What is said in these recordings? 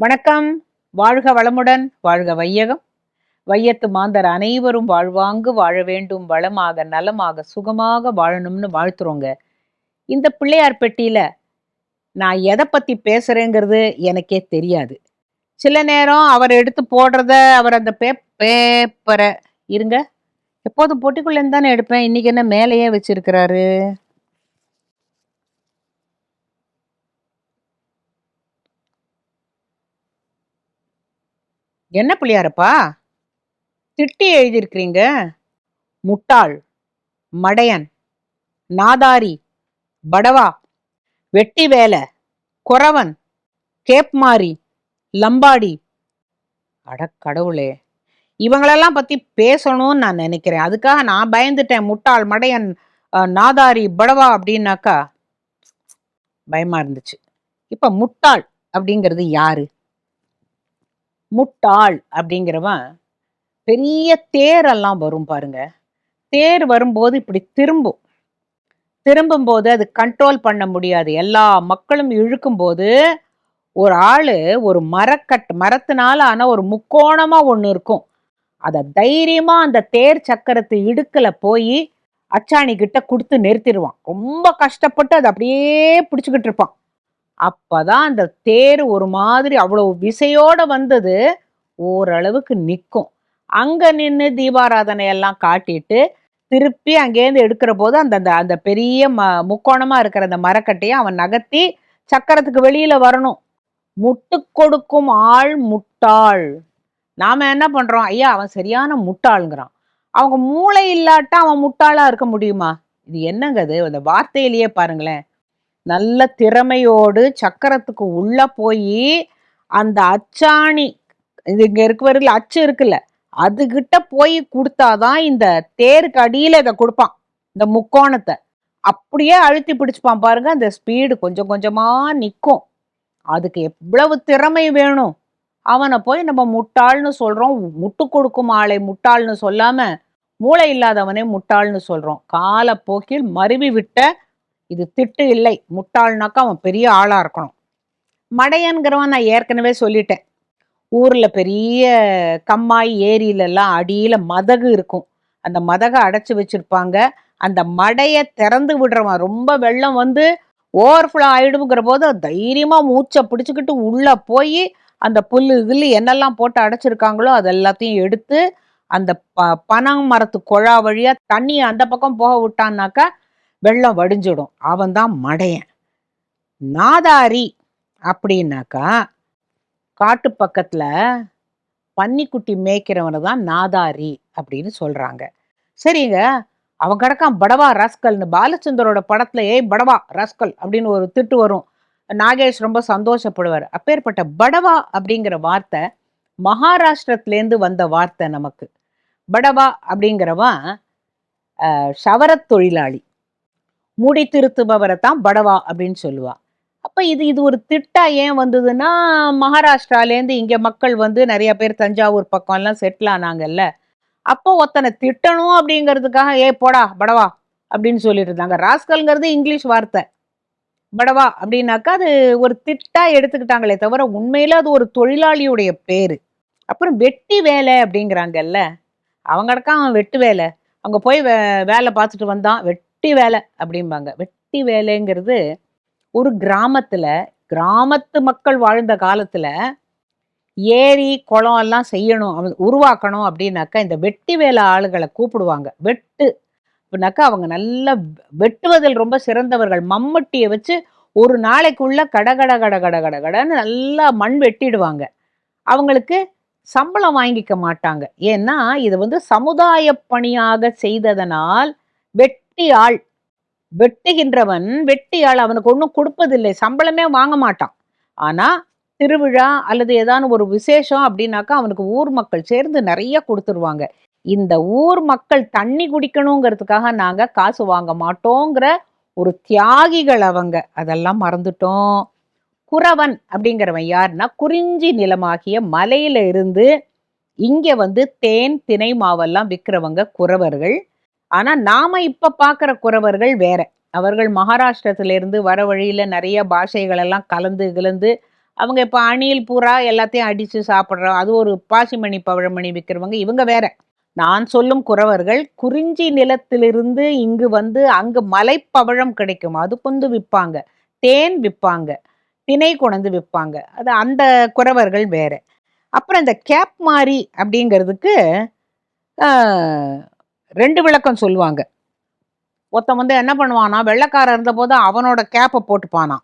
வணக்கம். வாழ்க வளமுடன் வாழ்க வையகம். வையத்து மாந்தர் அனைவரும் வாழ்வாங்கு வாழ வேண்டும் வளமாக நலமாக சுகமாக வாழணும்னு வாழ்த்துறோங்க. இந்த பிள்ளையார் பெட்டியில நான் எதை பத்தி பேசுறேங்கிறது எனக்கே தெரியாது. சில நேரம் அவர் எடுத்து போடுறத அவர் அந்த பே பேப்பரை இருங்க. எப்போதும் பொட்டிக்குள்ள தானே எடுப்பேன். இன்னைக்கு என்ன மேலேயே வச்சிருக்கிறாரு? என்ன பிள்ளையாரப்பா திட்டி எழுதியிருக்கிறீங்க. முட்டாள் மடையன் நாதாரி படவா வெட்டி வேலை குறவன் கேப்மாரி லம்பாடி. அட கடவுளே. இவங்களெல்லாம் பத்தி பேசணும்னு நான் நினைக்கிறேன். அதுக்காக நான் பயந்துட்டேன். முட்டாள் மடையன் நாதாரி படவா அப்படின்னாக்கா பயமா இருந்துச்சு. இப்ப முட்டாள் அப்படிங்கிறது யாரு? முட்டாள் அப்படிங்கிறவன் பெரிய தேரெல்லாம் வரும் பாருங்க. தேர் வரும்போது இப்படி திரும்பும். திரும்பும்போது அது கண்ட்ரோல் பண்ண முடியாது. எல்லா மக்களும் இழுக்கும்போது ஒரு ஆள் ஒரு மரக்கட் மரத்தினால ஆனால் ஒரு முக்கோணமாக ஒன்று இருக்கும். அதை தைரியமாக அந்த தேர் சக்கரத்து இடுக்கில் போய் அச்சாணி கிட்ட கொடுத்து நிறுத்திடுவான். ரொம்ப கஷ்டப்பட்டு அதை அப்படியே பிடிச்சிக்கிட்டு இருப்பான். அப்பதான் அந்த தேர் ஒரு மாதிரி அவ்வளவு விசையோட வந்தது ஓரளவுக்கு நிற்கும் அங்க நின்று தீபாராதனை எல்லாம் காட்டிட்டு திருப்பி அங்கேருந்து எடுக்கிற போது அந்த அந்த அந்த பெரிய ம முக்கோணமா இருக்கிற அந்த மரக்கட்டையை அவன் நகர்த்தி சக்கரத்துக்கு வெளியில வரணும். முட்டு கொடுக்கும் ஆள் முட்டாள். நாம என்ன பண்றோம்? ஐயா அவன் சரியான முட்டாளுங்கிறான். அவங்க மூளை இல்லாட்டா அவன் முட்டாளா இருக்க முடியுமா? இது என்னங்க அது அந்த வார்த்தையிலேயே பாருங்களேன். நல்ல திறமையோடு சக்கரத்துக்கு உள்ள போய் அந்த அச்சாணி இது இங்கே இருக்கிற அச்சு இருக்குல்ல அதுகிட்ட போய் கொடுத்தாதான் இந்த தேருக்கு அடியில் இதை கொடுப்பான் இந்த முக்கோணத்தை. அப்படியே அழுத்தி பிடிச்சிப்பான் பாருங்க அந்த ஸ்பீடு கொஞ்சம் கொஞ்சமாக நிற்கும். அதுக்கு எவ்வளவு திறமை வேணும்? அவனை போய் நம்ம முட்டாள்னு சொல்கிறோம் முட்டு கொடுக்கும் ஆளை முட்டாள்னு சொல்லாமல் மூளை இல்லாதவனே முட்டாள்னு சொல்கிறோம் காலப்போக்கில் மருவி விட்ட இது திட்டு இல்லை. முட்டாள்னாக்கா அவன் பெரிய ஆளாக இருக்கணும். மடையன்கிறவன் நான் ஏற்கனவே சொல்லிட்டேன். ஊரில் பெரிய கம்மாய் ஏரியிலலாம் அடியில் மதகு இருக்கும். அந்த மதகை அடைச்சி வச்சுருப்பாங்க. அந்த மடையை திறந்து விடுறவன் ரொம்ப வெள்ளம் வந்து ஓவர்ஃப்ளோ ஆகிடுங்கிற போது தைரியமாக மூச்சை பிடிச்சிக்கிட்டு உள்ளே போய் அந்த புல்லு கில்லு என்னெல்லாம் போட்டு அடைச்சிருக்காங்களோ அது எல்லாத்தையும் எடுத்து அந்த ப பனம் மரத்து குழா வழியாக தண்ணியை அந்த பக்கம் போக விட்டான்னாக்கா வெள்ளம் வடிஞ்சிடும். அவன் தான் மடையன். நாதாரி அப்படின்னாக்கா காட்டு பக்கத்தில் பன்னிக்குட்டி மேய்க்கிறவனை தான் நாதாரி அப்படின்னு சொல்கிறாங்க சரிங்க அவன் கிடக்கான் படவா ரஸ்கல்னு. பாலச்சந்தரோட படத்துல ஏய் படவா ரஸ்கல் அப்படின்னு ஒரு திட்டு வரும். நாகேஷ் ரொம்ப சந்தோஷப்படுவார். அப்பேற்பட்ட படவா அப்படிங்கிற வார்த்தை மகாராஷ்டிரத்துலேருந்து வந்த வார்த்தை நமக்கு. படவா அப்படிங்கிறவன் ஷவரத் சவரத் தொழிலாளி. முடி திருத்துபவரை தான் படவா அப்படின்னு சொல்லுவா. அப்போ இது இது ஒரு திட்டா ஏன் வந்ததுன்னா மகாராஷ்டிராலேருந்து இங்கே மக்கள் வந்து நிறைய பேர் தஞ்சாவூர் பக்கம்லாம் செட்டில் ஆனாங்கல்ல. அப்போ ஒருத்தனை திட்டணும் அப்படிங்கிறதுக்காக ஏ போடா படவா அப்படின்னு சொல்லிட்டு இருந்தாங்க. ராஸ்கல்ங்கிறது இங்கிலீஷ் வார்த்தை. படவா அப்படின்னாக்கா அது ஒரு திட்டா எடுத்துக்கிட்டாங்களே தவிர உண்மையில அது ஒரு தொழிலாளியுடைய பேரு. அப்புறம் வெட்டி வேலை அப்படிங்கிறாங்கல்ல. அவங்களுக்கா அவன் வெட்டு வேலை. அங்கே போய் வே வேலை பார்த்துட்டு வந்தான் வெட் வெட்டி வேலை அப்படிம்பாங்க. வெட்டி வேலைங்கிறது ஒரு கிராமத்துல கிராமத்து மக்கள் வாழ்ந்த காலத்துல ஏரி குளம் எல்லாம் செய்யணும் உருவாக்கணும் அப்படின்னாக்கா இந்த வெட்டி வேலை ஆளுகளை கூப்பிடுவாங்க. வெட்டு அப்படின்னாக்கா அவங்க நல்லா வெட்டுவதில் ரொம்ப சிறந்தவர்கள். மம்மட்டியை வச்சு ஒரு நாளைக்குள்ள கட கட கட கட கட கடன்னு நல்லா மண் வெட்டிடுவாங்க. அவங்களுக்கு சம்பளம் வாங்கிக்க மாட்டாங்க. ஏன்னா இது வந்து சமுதாய பணியாக செய்ததனால் வெட்டி ஆள் வெட்டுகின்றவன் வெட்டி ஆள் அவனுக்கு ஒன்றும் கொடுப்பதில்லை சம்பளமே வாங்க மாட்டான். ஆனா திருவிழா அல்லது ஏதான ஒரு விசேஷம் அப்படின்னாக்கா அவனுக்கு ஊர் மக்கள் சேர்ந்து நிறைய கொடுத்துருவாங்க. இந்த ஊர் மக்கள் தண்ணி குடிக்கணுங்கிறதுக்காக நாங்க காசு வாங்க மாட்டோங்கிற ஒரு தியாகிகள் அவங்க. அதெல்லாம் மறந்துட்டோம். குறவன் அப்படிங்கிறவன் யாருன்னா குறிஞ்சி நிலமாகிய மலையில இருந்து இங்க வந்து தேன் தினை மாவெல்லாம் விற்கிறவங்க குறவர்கள். ஆனா நாம இப்ப பார்க்குற குறவர்கள் வேற. அவர்கள் மகாராஷ்டிரத்திலிருந்து வர வழியில நிறைய பாஷைகள் எல்லாம் கலந்து கிளந்து அவங்க இப்போ அணில் பூரா எல்லாத்தையும் அடித்து சாப்பிட்றோம் அது ஒரு பாசிமணி பவழமணி விற்கிறவங்க இவங்க வேற. நான் சொல்லும் குறவர்கள் குறிஞ்சி நிலத்திலிருந்து இங்கு வந்து அங்கு மலைப்பவழம் கிடைக்கும். அது கொண்டு விற்பாங்க தேன் விற்பாங்க திணை கொண்டு விற்பாங்க. அது அந்த குறவர்கள் வேற. அப்புறம் இந்த கேப் மாறி அப்படிங்கிறதுக்கு ரெண்டு விளக்கம் சொல்லுவாங்க. ஒருத்தன் வந்து என்ன பண்ணுவானா வெள்ளக்காரன் இருந்தபோது அவனோட கேப்பை போட்டுப்பானா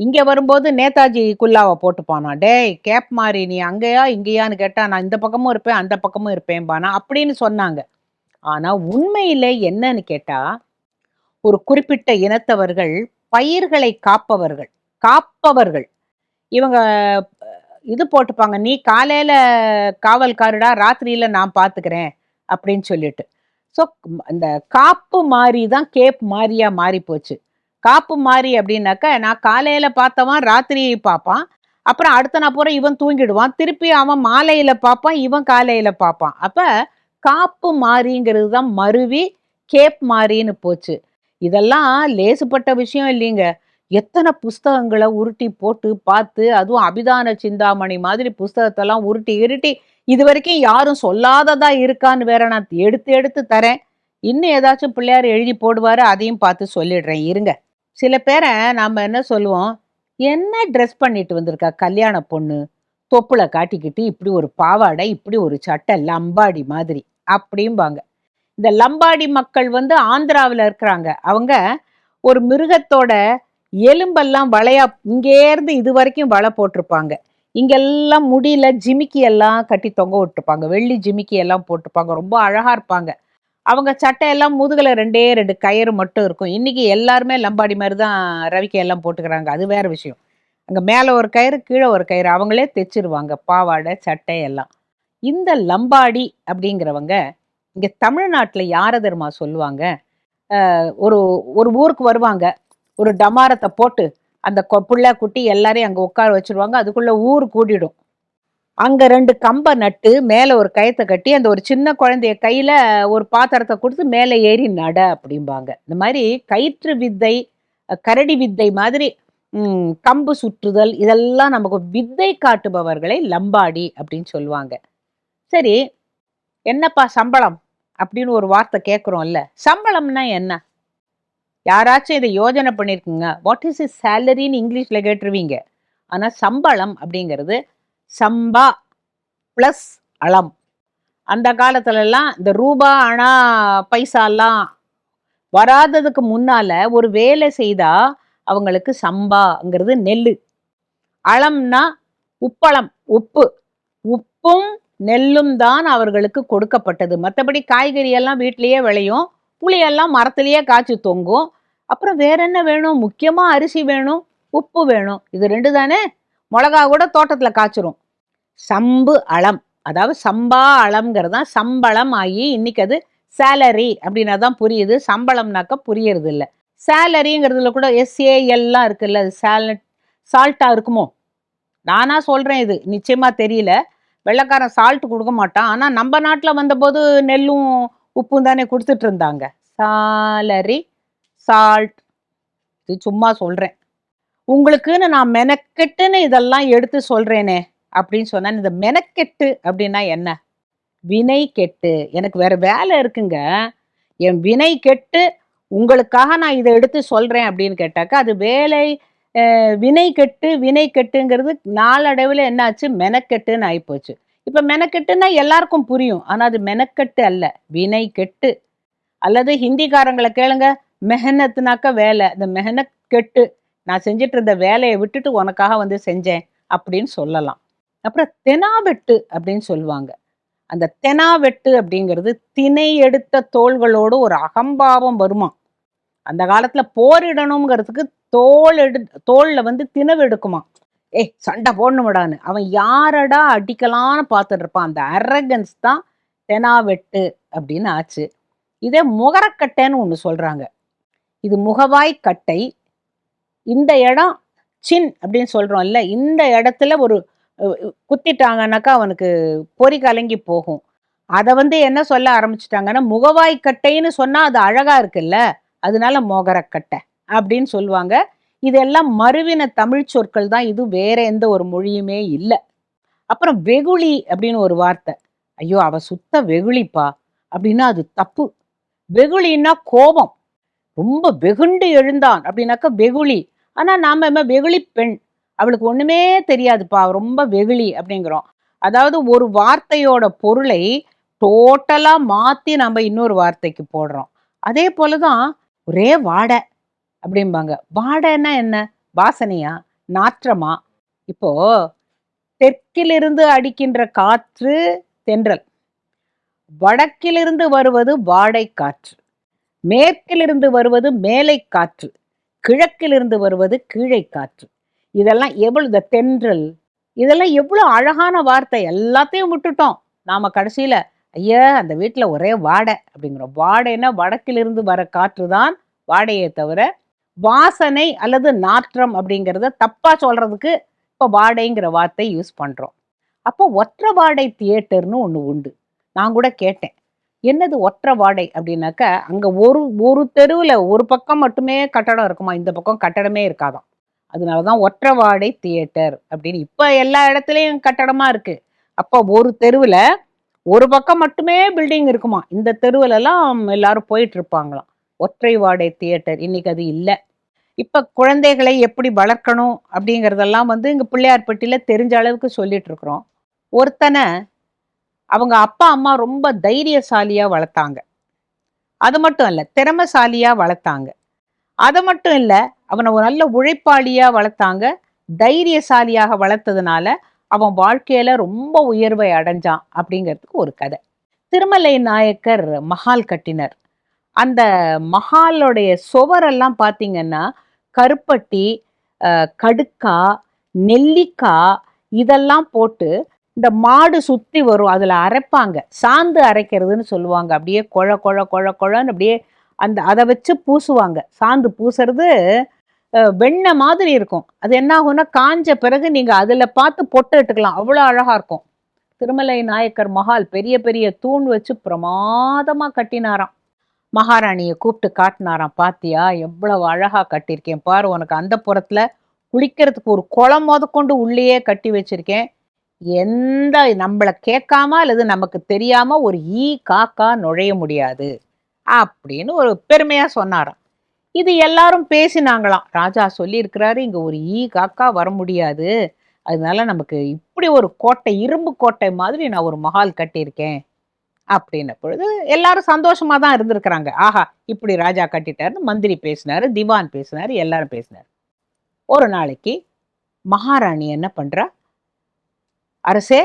இங்கே வரும்போது நேதாஜி குல்லாவை போட்டுப்பானா டேய் கேப் மாதிரி நீ அங்கேயா இங்கேயான்னு கேட்டால் நான் இந்த பக்கமும் இருப்பேன் அந்த பக்கமும் இருப்பேன்பானா? அப்படின்னு சொன்னாங்க. ஆனால் உண்மையிலே என்னன்னு கேட்டால் ஒரு குறிப்பிட்ட இனத்தவர்கள் பயிர்களை காப்பவர்கள் காப்பவர்கள். இவங்க இது போட்டுப்பாங்க நீ காலையில் காவல்காரடா ராத்திரியில் நான் பார்த்துக்கிறேன் அப்படின்னு சொல்லிட்டு. ஸோ இந்த காப்பு மாறி தான் கேப் மாறியா மாறி போச்சு. காப்பு மாறி அப்படின்னாக்கா நான் காலையில் பார்த்தவன் ராத்திரி பார்ப்பான். அப்புறம் அடுத்த நாள் பூரா இவன் தூங்கிடுவான். திருப்பி அவன் மாலையில் பார்ப்பான் இவன் காலையில் பார்ப்பான். அப்போ காப்பு மாறிங்கிறது தான் மருவி கேப் மாறின்னு போச்சு. இதெல்லாம் லேசுப்பட்ட விஷயம் இல்லைங்க. எத்தனை புஸ்தகங்களை உருட்டி போட்டு பார்த்து அதுவும் அபிதான சிந்தாமணி மாதிரி புஸ்தகத்தெல்லாம் உருட்டி இருட்டி இது வரைக்கும் யாரும் சொல்லாததா இருக்கான்னு வேற நான் எடுத்து எடுத்து தரேன். இன்னும் ஏதாச்சும் பிள்ளையார் எழுதி போடுவார் அதையும் பார்த்து சொல்லிடுறேன். இருங்க. சில பேரை நாம் என்ன சொல்லுவோம்? என்ன ட்ரெஸ் பண்ணிட்டு வந்திருக்கா கல்யாண பொண்ணு? தொப்புல காட்டிக்கிட்டு இப்படி ஒரு பாவாடை இப்படி ஒரு சட்டை லம்பாடி மாதிரி. அப்படிம்பாங்க. இந்த லம்பாடி மக்கள் வந்து ஆந்திராவில் இருக்கிறாங்க. அவங்க ஒரு மிருகத்தோட எலும்பெல்லாம் வளையா இங்கேருந்து இது வரைக்கும் வலை போட்டிருப்பாங்க. இங்கெல்லாம் முடியல ஜிமிக்கி எல்லாம் கட்டி தொங்க விட்டுருப்பாங்க வெள்ளி ஜிமிக்கி எல்லாம் போட்டிருப்பாங்க ரொம்ப அழகா இருப்பாங்க. அவங்க சட்டையெல்லாம் முதுகில் ரெண்டே ரெண்டு கயிறு மட்டும் இருக்கும். இன்றைக்கி எல்லாருமே லம்பாடி மாதிரி தான் ரவிக்கை எல்லாம் போட்டுக்கிறாங்க. அது வேறு விஷயம். அங்கே மேலே ஒரு கயிறு கீழே ஒரு கயிறு. அவங்களே தைச்சிருவாங்க. பாவாடை சட்டை எல்லாம். இந்த லம்பாடி அப்படிங்கிறவங்க இங்கே தமிழ்நாட்டில் யாரை தெரியுமா சொல்லுவாங்க? ஒரு ஒரு ஊருக்கு வருவாங்க. ஒரு டமாரத்தை போட்டு அந்த பிள்ளை குட்டி எல்லாரையும் அங்கே உட்கார வச்சிருவாங்க. அதுக்குள்ளே ஊர் கூடிடும். அங்கே ரெண்டு கம்பை நட்டு மேலே ஒரு கயத்தை கட்டி அந்த ஒரு சின்ன குழந்தைய கையில் ஒரு பாத்திரத்தை கொடுத்து மேலே ஏறி நட அப்படிம்பாங்க. இந்த மாதிரி கயிற்று வித்தை கரடி வித்தை மாதிரி கம்பு சுற்றுதல் இதெல்லாம் நமக்கு வித்தை காட்டுபவர்களை லம்பாடி அப்படின்னு சொல்லுவாங்க. சரி என்னப்பா சம்பளம் அப்படின்னு ஒரு வார்த்தை கேட்குறோம்ல சம்பளம்னா என்ன? யாராச்சும் இதை யோஜனை பண்ணியிருக்குங்க வாட் இஸ் இஸ் சேலரின்னு இங்கிலீஷில் கேட்டுருவீங்க. ஆனால் சம்பளம் அப்படிங்கிறது சம்பா ப்ளஸ் அளம். அந்த காலத்துலலாம் இந்த ரூபா அணா பைசாலாம் வராததுக்கு முன்னால் ஒரு வேலை செய்தால் அவங்களுக்கு சம்பாங்கிறது நெல் அளம்னா உப்பளம் உப்பு. உப்பும் நெல்லும் தான் அவர்களுக்கு கொடுக்கப்பட்டது. மற்றபடி காய்கறியெல்லாம் வீட்லேயே வீட்டிலேயே விளையும். புளியெல்லாம் மரத்துலேயே காய்ச்சி தொங்கும். அப்புறம் வேற என்ன வேணும்? முக்கியமா அரிசி வேணும் உப்பு வேணும். இது ரெண்டு தானே? மிளகா கூட தோட்டத்துல காய்ச்சிரும். சம்பு அளம் அதாவது சம்பா அளம்ங்கிறது தான் சம்பளம் ஆகி இன்னைக்கு அது சேலரி அப்படின்னா தான் புரியுது. சம்பளம்னாக்க புரியறது இல்லை. சேலரிங்கிறதுல கூட எஸ்ஏஎல்லாம் இருக்குல்ல அது சேல சால்ட்டாக இருக்குமோ? நானாக சொல்கிறேன் இது. நிச்சயமா தெரியல. வெள்ளைக்காரன் சால்ட் கொடுக்க மாட்டான். ஆனால் நம்ம நாட்டில் வந்தபோது நெல்லும் உப்பும் தானே கொடுத்துட்டு இருந்தாங்க. சாலரி சால்ட் இது சும்மா சொல்கிறேன் உங்களுக்குன்னு நான் மெனக்கெட்டுன்னு இதெல்லாம் எடுத்து சொல்கிறேனே அப்படின்னு சொன்னா இந்த மெனக்கெட்டு அப்படின்னா என்ன? வினை கெட்டு எனக்கு வேற வேலை இருக்குங்க. என் வினை கெட்டு உங்களுக்காக நான் இதை எடுத்து சொல்கிறேன் அப்படின்னு கேட்டாக்கா அது வேலை வினை கெட்டு வினை கெட்டுங்கிறது நாளடைவில் என்னாச்சு? மெனக்கெட்டுன்னு ஆகிப்போச்சு இப்போ மெனக்கெட்டுன்னா எல்லாருக்கும் புரியும். ஆனால் அது மெனக்கெட்டு அல்ல. வினை கெட்டு அல்லது ஹிந்திக்காரங்களை கேளுங்க. மெஹனத்துனாக்க வேலை. இந்த மெஹனத் கெட்டு நான் செஞ்சுட்டு இருந்த வேலையை விட்டுட்டு உனக்காக வந்து செஞ்சேன் அப்படின்னு சொல்லலாம். அப்புறம் தெனாவெட்டு அப்படின்னு சொல்லுவாங்க. அந்த தெனாவெட்டு அப்படிங்கிறது திணை எடுத்த தோள்களோடு ஒரு அகம்பாவம் வருமா? அந்த காலத்தில் போரிடணுங்கிறதுக்கு தோல் எடு தோளில் வந்து திணவு எடுக்குமா? ஏய் சண்டை போடணுமடான்னு. அவன் யாரடா அடிக்கலான்னு பார்த்துட்டு இருப்பான் அந்த அரகன்ஸ் தான் தெனாவெட்டு அப்படின்னு ஆச்சு. இதே முகரக்கட்டைன்னு ஒன்று சொல்கிறாங்க இது முகவாய் கட்டை. இந்த இடம் சின் அப்படின்னு சொல்கிறோம் இல்லை இந்த இடத்துல ஒரு குத்திட்டாங்கன்னாக்கா அவனுக்கு பொறி கலங்கி போகும். அதை வந்து என்ன சொல்ல ஆரம்பிச்சிட்டாங்கன்னா முகவாய் கட்டைன்னு சொன்னால் அது அழகாக இருக்குல்ல அதனால மோகரக்கட்டை அப்படின்னு சொல்லுவாங்க. இதெல்லாம் மறுவின தமிழ் சொற்கள் தான் இது வேற எந்த ஒரு மொழியுமே இல்லை. அப்புறம் வெகுளி அப்படின்னு ஒரு வார்த்தை. ஐயோ அவ சுத்த வெகுளிப்பா அப்படின்னா அது தப்பு. வெகுளின்னா கோபம். ரொம்ப வெகுண்டு எழுந்தான். அப்படின்னாக்கா வெகுளி. ஆனால் நாம் என்ன வெகுளி பெண். அவளுக்கு ஒன்றுமே தெரியாதுப்பா. ரொம்ப வெகுளி அப்படிங்கிறோம். அதாவது ஒரு வார்த்தையோட பொருளை டோட்டலாக மாற்றி நம்ம இன்னொரு வார்த்தைக்கு போடுறோம். அதே போலதான் ஒரே வாடை அப்படிம்பாங்க. வாடைன்னா என்ன? வாசனையா? நாற்றமா? இப்போ தெற்கிலிருந்து அடிக்கின்ற காற்று தென்றல். வடக்கிலிருந்து வருவது வாடை காற்று மேற்கிலிருந்து வருவது மேலை காற்று கிழக்கிலிருந்து வருவது கீழை காற்று. இதெல்லாம் எவ்வளவு இந்த தென்றல் இதெல்லாம் எவ்வளோ அழகான வார்த்தை. எல்லாத்தையும் விட்டுட்டோம். நாம கடைசியில ஐயா அந்த வீட்டில் ஒரே வாடை அப்படிங்கிறோம். வாடைன்னா வடக்கிலிருந்து வர காற்று தான் வாடையே தவிர வாசனை அல்லது நாற்றம் அப்படிங்கிறத தப்பா சொல்றதுக்கு இப்போ வாடைங்கிற வார்த்தை யூஸ் பண்றோம். அப்போ ஒற்றை வாடை தியேட்டர்னு ஒன்று உண்டு. நான் கூட கேட்டேன். என்னது ஒற்றை வாடை அப்படின்னாக்கா அங்கே ஒரு ஒரு தெருவில் ஒரு பக்கம் மட்டுமே கட்டடம் இருக்குமா? இந்த பக்கம் கட்டடமே இருக்காதாம். அதனாலதான் ஒற்றை வாடை தியேட்டர் அப்படின்னு இப்போ எல்லா இடத்துலையும் கட்டடமாக இருக்குது அப்போ ஒரு தெருவில் ஒரு பக்கம் மட்டுமே பில்டிங் இருக்குமா? இந்த தெருவிலலாம் எல்லாரும் போயிட்டு இருப்பாங்களாம் ஒற்றை வாடை தியேட்டர் இன்னைக்கு அது இல்லை. இப்போ குழந்தைகளை எப்படி வளர்க்கணும் அப்படிங்கிறதெல்லாம் வந்து இங்கே பிள்ளையார்பட்டியில் தெரிஞ்ச அளவுக்கு சொல்லிட்டு இருக்கிறோம் ஒருத்தனை அவங்க அப்பா அம்மா ரொம்ப தைரியசாலியாக வளர்த்தாங்க. அது மட்டும் இல்லை திறமசாலியாக வளர்த்தாங்க. அது மட்டும் இல்லை அவனை ஒரு நல்ல உழைப்பாளியாக வளர்த்தாங்க. தைரியசாலியாக வளர்த்ததுனால அவன் வாழ்க்கையில் ரொம்ப உயர்வை அடைஞ்சான் அப்படிங்கிறதுக்கு ஒரு கதை. திருமலை நாயக்கர் மஹால் கட்டினர். அந்த மஹாலோடைய சுவரெல்லாம் பார்த்தீங்கன்னா கருப்பட்டி கடுக்கா நெல்லிக்காய் இதெல்லாம் போட்டு இந்த மாடு சுற்றி வரும் அதில் அரைப்பாங்க. சாந்து அரைக்கிறதுன்னு சொல்லுவாங்க. அப்படியே கொழ கொழ கொழ கொழன்னு அப்படியே அந்த அதை வச்சு பூசுவாங்க. சாந்து பூசுறது வெண்ணெய் மாதிரி இருக்கும். அது என்ன ஆகும்னா காஞ்ச பிறகு நீங்கள் அதில் பார்த்து பொட்டு இட்டுக்கலாம் அவ்வளோ அழகாக இருக்கும். திருமலை நாயக்கர் மஹால் பெரிய பெரிய தூண் வச்சு பிரமாதமாக கட்டினாராம். மகாராணியை கூப்பிட்டு காட்டினாராம். பாத்தியா எவ்வளவு அழகாக கட்டியிருக்கேன். பாரு உனக்கு அந்த புறத்தில் குளிக்கிறதுக்கு ஒரு குளம் முதற்கொண்டு உள்ளேயே கட்டி வச்சிருக்கேன். எந்த நம்மளை கேட்காம அல்லது நமக்கு தெரியாம ஒரு ஈ காக்கா நுழைய முடியாது. அப்படின்னு ஒரு பெருமையா சொன்னாராம். இது எல்லாரும் பேசினாங்களாம். ராஜா சொல்லியிருக்கிறாரு இங்க ஒரு ஈ காக்கா வர முடியாது. அதனால நமக்கு இப்படி ஒரு கோட்டை இரும்பு கோட்டை மாதிரி நான் ஒரு மஹால் கட்டியிருக்கேன். அப்படின்ன பொழுது எல்லாரும் சந்தோஷமா தான் இருந்திருக்கிறாங்க. ஆஹா இப்படி ராஜா கட்டிட்டாருன்னு மந்திரி பேசினாரு திவான் பேசினாரு எல்லாரும் பேசினாரு. ஒரு நாளைக்கு மகாராணி என்ன பண்றா? அரசே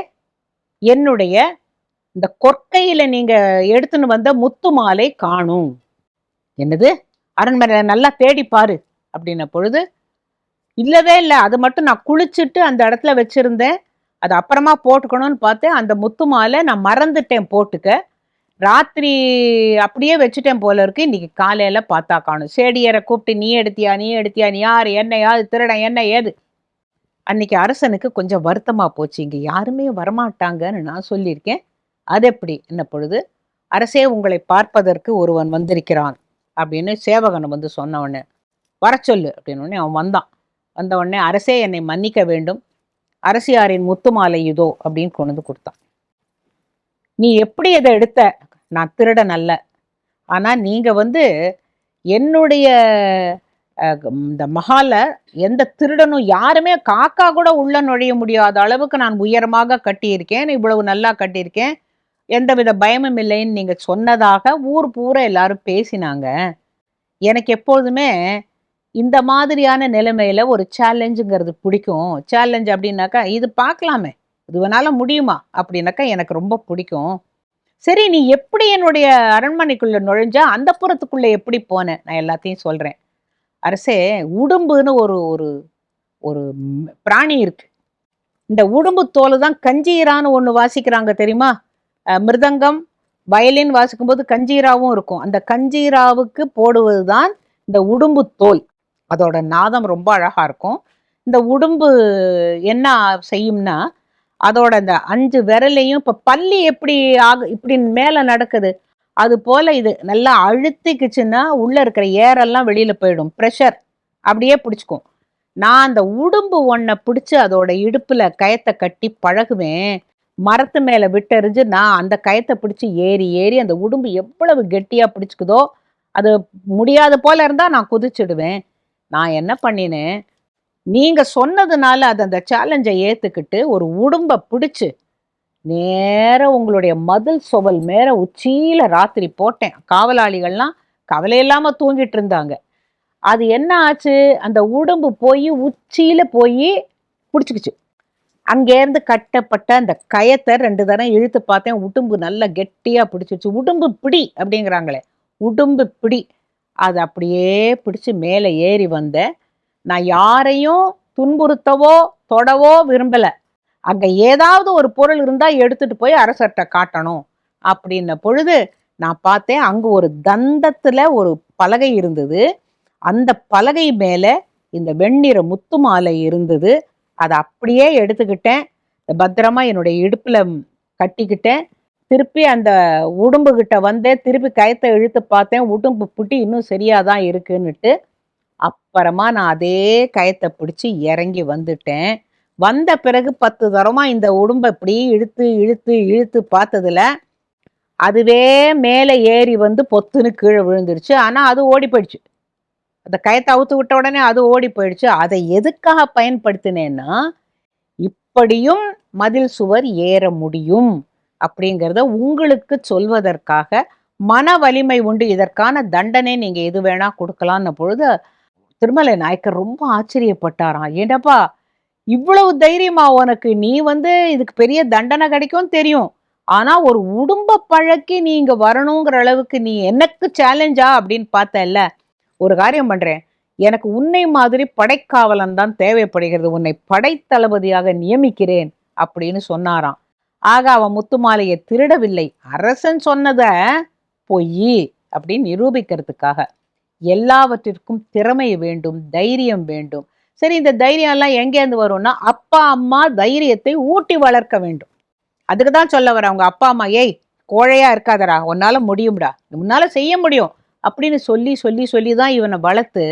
என்னுடைய இந்த கொற்கையில நீங்க எடுத்துன்னு வந்த முத்து மாலை காணும். என்னது? அரண்மனை நல்லா தேடி பாரு அப்படின்ன பொழுது இல்லவே இல்லை அது மட்டும் நான் குளிச்சுட்டு அந்த இடத்துல வச்சிருந்தேன். அது அப்புறமா போட்டுக்கணும்னு பார்த்தேன். அந்த முத்து மாலை நான் மறந்துட்டேன் போட்டுக்க. ராத்திரி அப்படியே வச்சுட்டேன் போல இருக்கு. இன்னைக்கு காலையில பார்த்தா காணும். செடியரை கூப்பிட்டு நீ எடுத்தியா நீ எடுத்தியா? நீ யார்? என்ன யாது திருடன் என்ன ஏது? அன்னைக்கு அரசனுக்கு கொஞ்சம் வருத்தமாக போச்சு. இங்கே யாருமே வரமாட்டாங்கன்னு நான் சொல்லியிருக்கேன். அது எப்படி? என்ன பொழுது? அரசே உங்களை பார்ப்பதற்கு ஒருவன் வந்திருக்கிறான். அப்படின்னு சேவகன் வந்து சொன்ன வர சொல்லு. அப்படின்னு அவன் வந்தான். வந்த உடனே அரசே என்னை மன்னிக்க வேண்டும். அரசியாரின் முத்து மாலை இதோ அப்படின்னு கொண்டு வந்து கொடுத்தான். நீ எப்படி இதை எடுத்த? நான் திருடன் அல்ல. ஆனால் நீங்கள் வந்து என்னுடைய இந்த மகால எந்த திருடனும் யாருமே காக்கா கூட உள்ள நுழைய முடியாத அளவுக்கு நான் உயரமாக கட்டியிருக்கேன் இவ்வளவு நல்லா கட்டியிருக்கேன். எந்தவித பயமும் இல்லைன்னு நீங்க சொன்னதாக ஊர் பூரா எல்லாரும் பேசினாங்க. எனக்கு எப்பொழுதுமே இந்த மாதிரியான நிலைமையில ஒரு சேலஞ்சுங்கிறது பிடிக்கும். சேலஞ்ச் அப்படின்னாக்கா இது பார்க்கலாமே. இது வேணால முடியுமா? அப்படின்னாக்கா எனக்கு ரொம்ப பிடிக்கும். சரி நீ எப்படி என்னுடைய அரண்மனைக்குள்ள நுழைஞ்சா அந்த புறத்துக்குள்ள எப்படி போன? நான் எல்லாத்தையும் சொல்றேன். அரசே உடும்புன்னு ஒரு ஒரு ஒரு பிராணி இருக்கு. இந்த உடும்பு தோல் தான் கஞ்சீரான்னு ஒன்று வாசிக்கிறாங்க தெரியுமா? மிருதங்கம் வயலின் வாசிக்கும்போது கஞ்சீராவும் இருக்கும். அந்த கஞ்சீராவுக்கு போடுவது தான் இந்த உடும்பு தோல். அதோட நாதம் ரொம்ப அழகாக இருக்கும். இந்த உடும்பு என்ன செய்யும்னா அதோட அந்த அஞ்சு விரலையும் இப்போ பல்லி எப்படி ஆக இப்படி மேலே நடக்குது? அது போல் இது நல்லா அழுத்திக்குச்சுன்னா உள்ளே இருக்கிற ஏரெல்லாம் வெளியில் போயிடும். ப்ரெஷர் அப்படியே பிடிச்சிக்கும். நான் அந்த உடும்பு ஒன்றை பிடிச்சி அதோட இடுப்பில் கயத்தை கட்டி பழகுவேன். மரத்து மேலே விட்டெறிஞ்சு நான் அந்த கயத்தை பிடிச்சி ஏறி ஏறி அந்த உடும்பு எவ்வளவு கெட்டியாக பிடிச்சிக்குதோ அது முடியாத போல இருந்தால் நான் குதிச்சிடுவேன். நான் என்ன பண்ணினேன்? நீங்கள் சொன்னதுனால அது அந்த சேலஞ்சை ஏற்றுக்கிட்டு ஒரு உடும்பை பிடிச்சி நேராக உங்களுடைய மதில் சுவல் மேல உச்சியில ராத்திரி போட்டேன். காவலாளிகள்லாம் கவலை இல்லாம தூங்கிட்டு இருந்தாங்க. அது என்ன ஆச்சு? அந்த உடம்பு போய் உச்சியில போய் பிடிச்சிக்கிச்சு. அங்கேருந்து கட்டப்பட்ட அந்த கயத்தை ரெண்டு தரம் இழுத்து பார்த்தேன். உடம்பு நல்லா கெட்டியாக பிடிச்சிருச்சு. உடம்பு பிடி அப்படிங்கிறாங்களே. உடம்பு பிடி. அது அப்படியே பிடிச்சி மேலே ஏறி வந்தேன். நான் யாரையும் துன்புறுத்தவோ தொடவோ விரும்பலை. அங்கே ஏதாவது ஒரு பொருள் இருந்தால் எடுத்துட்டு போய் அரசர்கிட்ட காட்டணும். அப்படின்ன பொழுது நான் பார்த்தேன் அங்கே ஒரு தந்தத்தில் ஒரு பலகை இருந்தது. அந்த பலகை மேலே இந்த வெண்ணிற முத்து மாலை இருந்தது. அதை அப்படியே எடுத்துக்கிட்டேன். பத்திரமா என்னுடைய இடுப்பில் கட்டிக்கிட்டேன். திருப்பி அந்த உடும்பு கிட்ட வந்தேன். திருப்பி கயத்தை இழுத்து பார்த்தேன். உடும்பு புட்டி இன்னும் சரியாக தான் இருக்குன்னுட்டு அப்புறமா நான் அதே கயத்தை பிடிச்சி இறங்கி வந்துட்டேன். வந்த பிறகு பத்து தரமா இந்த உடம்பை இப்படி இழுத்து இழுத்து இழுத்து பார்த்ததுல அதுவே மேலே ஏறி வந்து பொத்துன்னு கீழே விழுந்துருச்சு. ஆனால் அது ஓடி போயிடுச்சு. அந்த கயத்தை அவுத்து விட்ட உடனே அது ஓடி போயிடுச்சு. அதை எதுக்காக பயன்படுத்தினேன்னா இப்படியும் மதில் சுவர் ஏற முடியும் அப்படிங்கிறத உங்களுக்கு சொல்வதற்காக மன வலிமை உண்டு. இதற்கான தண்டனை நீங்கள் எது வேணால் கொடுக்கலான்ன பொழுது திருமலை நாயக்கர் ரொம்ப ஆச்சரியப்பட்டாராம். ஏண்டப்பா இவ்வளவு தைரியமா உனக்கு நீ வந்து இதுக்கு பெரிய தண்டனை கிடைக்கும் தெரியும். ஆனா ஒரு உடும்ப பழக்கி நீ இங்க வரணுங்கிற அளவுக்கு நீ எனக்கு சேலஞ்சா அப்படின்னு பார்த்தல்ல? ஒரு காரியம் பண்றேன். எனக்கு உன்னை மாதிரி படைக்காவலன் தான் தேவைப்படுகிறது. உன்னை படைத்தளபதியாக நியமிக்கிறேன் அப்படின்னு சொன்னாராம். ஆக அவன் முத்துமாலையை திருடவில்லை. அரசன் சொன்னத பொய் அப்படின்னு நிரூபிக்கிறதுக்காக. எல்லாவற்றிற்கும் திறமை வேண்டும் தைரியம் வேண்டும். சரி இந்த தைரியம் எல்லாம் எங்கேருந்து வரும்னா அப்பா அம்மா தைரியத்தை ஊட்டி வளர்க்க வேண்டும். அதுக்கு தான் சொல்ல வர அவங்க அப்பா அம்மா ஏய் கோழையா இருக்காதடா உன்னால முடியும்டா உன்னால செய்ய முடியும் அப்படின்னு சொல்லி சொல்லி சொல்லி தான் இவனை வளர்த்து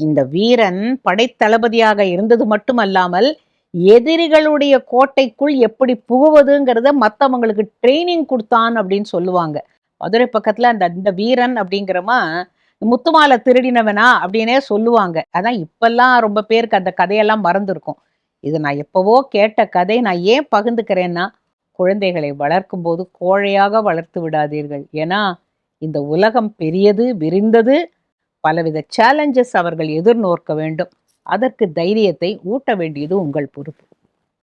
இந்த வீரன் படைத்தளபதியாக இருந்தது மட்டுமல்லாமல் எதிரிகளுடைய கோட்டைக்குள் எப்படி புகுவதுங்கிறத மற்றவங்களுக்கு ட்ரைனிங் கொடுத்தான் அப்படின்னு சொல்லுவாங்க. மதுரை பக்கத்தில் அந்த இந்த வீரன் அப்படிங்கிறமா முத்துமாலை திருடினவனா அப்படின்னே சொல்லுவாங்க. அதான் இப்பெல்லாம் ரொம்ப பேருக்கு அந்த கதையெல்லாம் மறந்துருக்கும். இது நான் எப்பவோ கேட்ட கதை நான் ஏன் பகிர்ந்துக்கிறேன்னா குழந்தைகளை வளர்க்கும் போது கோழையாக வளர்த்து விடாதீர்கள். ஏன்னா இந்த உலகம் பெரியது விரிந்தது பலவித சேலஞ்சஸ் அவர்கள் எதிர்நோக்க வேண்டும். அதற்கு தைரியத்தை ஊட்ட வேண்டியது உங்கள் பொறுப்பு.